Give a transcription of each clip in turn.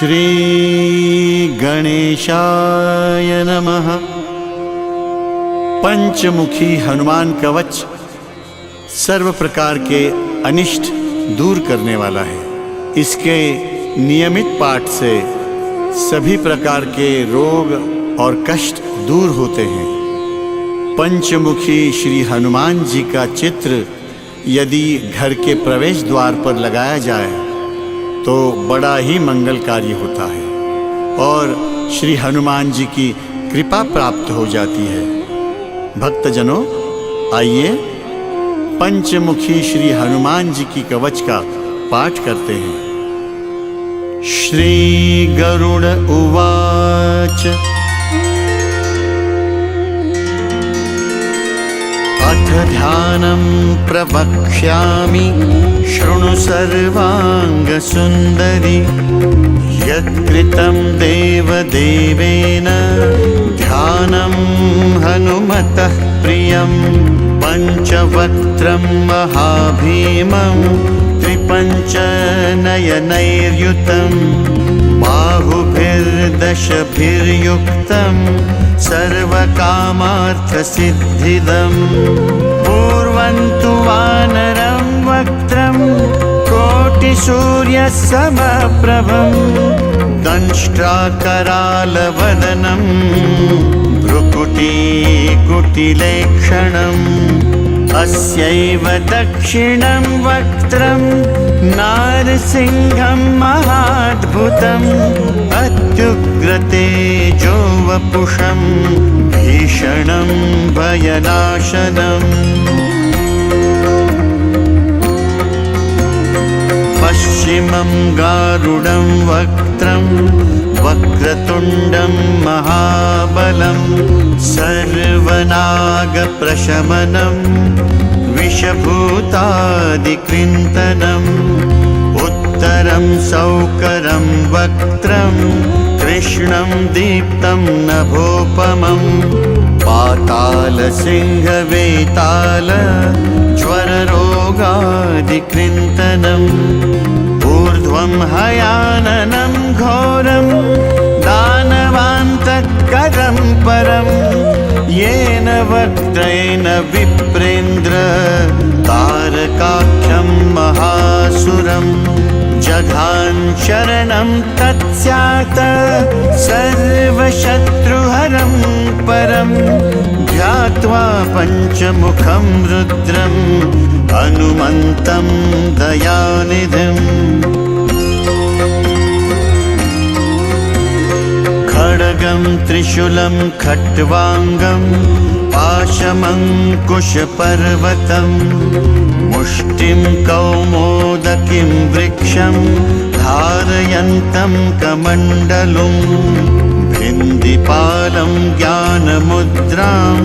श्रीगणेशाय नमः। पंचमुखी हनुमान कवच सर्व प्रकार के अनिष्ट दूर करने वाला है। इसके नियमित पाठ से सभी प्रकार के रोग और कष्ट दूर होते हैं। पंचमुखी श्री हनुमान जी का चित्र यदि घर के प्रवेश द्वार पर लगाया जाए तो बड़ा ही मंगल कार्य होता है और श्री हनुमान जी की कृपा प्राप्त हो जाती है। भक्तजनों, आइए पंचमुखी श्री हनुमान जी की कवच का पाठ करते हैं। श्री गरुड़ उवाच। अथ ध्यानं प्रवक्ष्यामि शृणु सर्वाङ्गसुन्दरि। यत्कृतं देवदेवेन ध्यानं हनुमतः प्रियं पञ्चवक्त्रं महाभीमं त्रिपञ्चनयनैर्युतं बाहुभिर्दशभिर्युक्तं सर्वकामार्थसिद्धिदम् पूर्वं तु वानरं वक्त्रं कोटिसूर्यसमप्रभं दंष्ट्राकरालवदनं भ्रुकुटीकुटिलेक्षणम् अस्यैव दक्षिणं वक्त्रं नारसिंहं महाद्भुतम् अत्युग्रतेजो वपुषं भीषणं भयनाशनम् पश्चिमं गारुडं वक्त्रं वक्रतुण्डं महाबलं सर्वनागप्रशमनं विषभूतादिकृन्तनम् उत्तरं सौकरं वक्त्रं कृष्णं दीप्तं नभोपमम् पातालसिंहवेताल ज्वररोगादिकृन्तनम् ऊर्ध्वं हयाननं घोरं दानवान्तकरं परं येन वक्त्रेण विप्रेन्द्र तारकाख्यं महासुरम् जघान् शरणं तत्स्यात् सर्वशत्रुहरं परं ध्यात्वा पञ्चमुखं रुद्रम् हनुमन्तं दयानिधिम् खड्गं त्रिशूलं खट्वाङ्गं पाशमङ्कुशपर्वतं मुष्टिं कौमोदकिं वृक्षं धारयन्तं कमण्डलुं भिन्दिपालं ज्ञानमुद्रां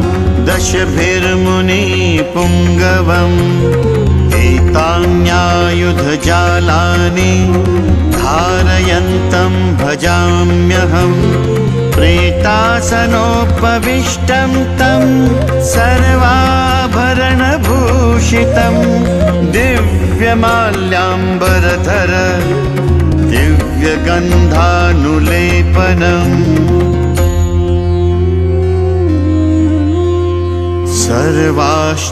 दशभिर्मुनिपुङ्गवम् एतान्यायुधजालानि धारयन्तं भजाम्यहम् प्रेतासनोपविष्टं तं सर्वाभरणभूषितं दिव्यमाल्याम्बरधर दिव्यगन्धानुलेपनम्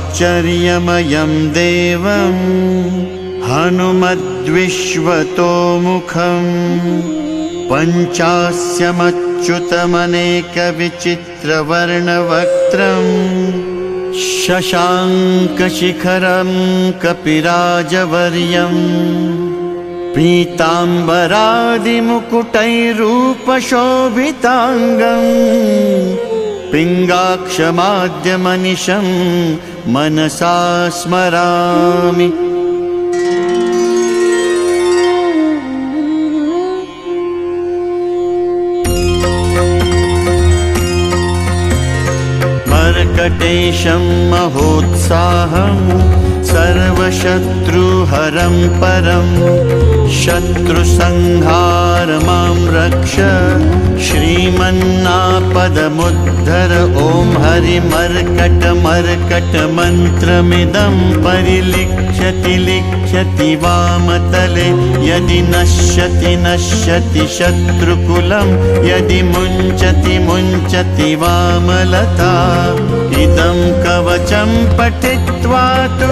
सर्वाश्चर्यमयं देवं हनुमद्विश्वतोमुखम् पञ्चास्यमच्युतमनेकविचित्रवर्णवक्त्रम् शशाङ्कशिखरं कपिराजवर्यम् पीताम्बरादिमुकुटैरूपशोभिताङ्गम् पिङ्गाक्षमाद्यमनिशं मनसा स्मरामि मर्कटेशं महोत्साहं सर्वशत्रुहरं परं। शत्रुसंहार मां रक्ष श्रीमन्नापदमुद्धर ॐ हरिमर्कटमर्कटमन्त्रमिदं परिलिख्यति लिख्यति वामतले यदि नश्यति नश्यति शत्रुकुलं यदि मुञ्चति मुञ्चति वामलता। इदं कवचं पठित्वा तु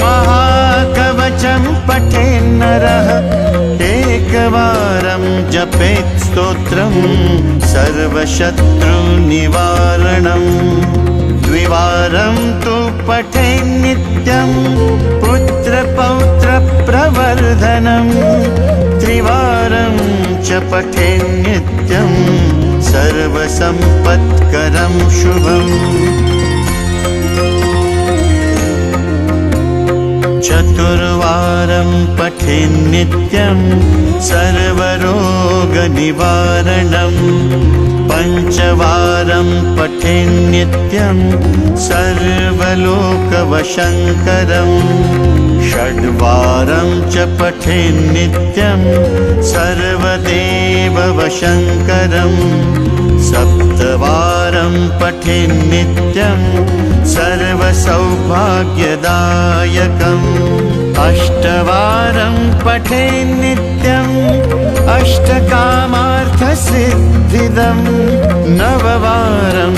महाकवचं पठेन्नरः। एकवारं जपेत् स्तोत्रं सर्वशत्रुनिवारणम् द्विवारं तु पठेन्नित्यम्। च पठेन्नित्यं सर्वसम्पत्करं शुभम् चतुर्वारं पठेन्नित्यं सर्वरोगनिवारणं। पञ्चवारं पठेन्नित्यं सर्वलोकवशङ्करं षड्वारं च पठेन्नित्यं सर्वदेववशङ्करम् सप्तवारं पठेन्नित्यं सर्वसौभाग्यदायकम् अष्टवारं पठेन्नित्यम् अष्टकामार्थसिद्धिदं नववारं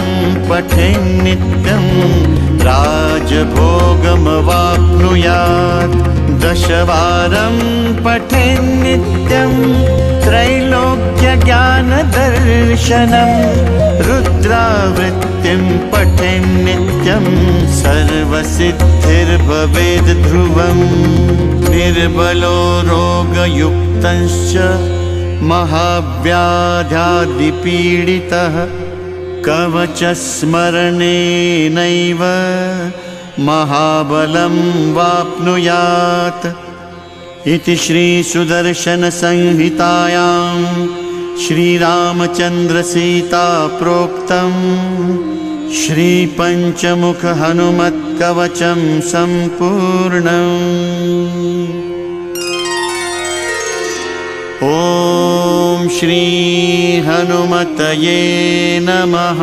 पठेन्नित्यं राजभोगमवाप्नुयात् दशवारं पठेन्नित्यं त्रैलोक्यज्ञानदर्शनं। रुद्रावृत्तिं सर्वसिद्धिर्भवेद् ध्रुवम्। निर्बलो रोगयुक्तश्च महाव्याध्यादिपीडितः कवचस्मरणेनैव महाबलं वाप्नुयात् इति श्रीसुदर्शनसंहितायां श्रीरामचन्द्रसीता प्रोक्तं श्रीपञ्चमुखहनुमत्कवचं सम्पूर्णम् श्रीहनुमतये नमः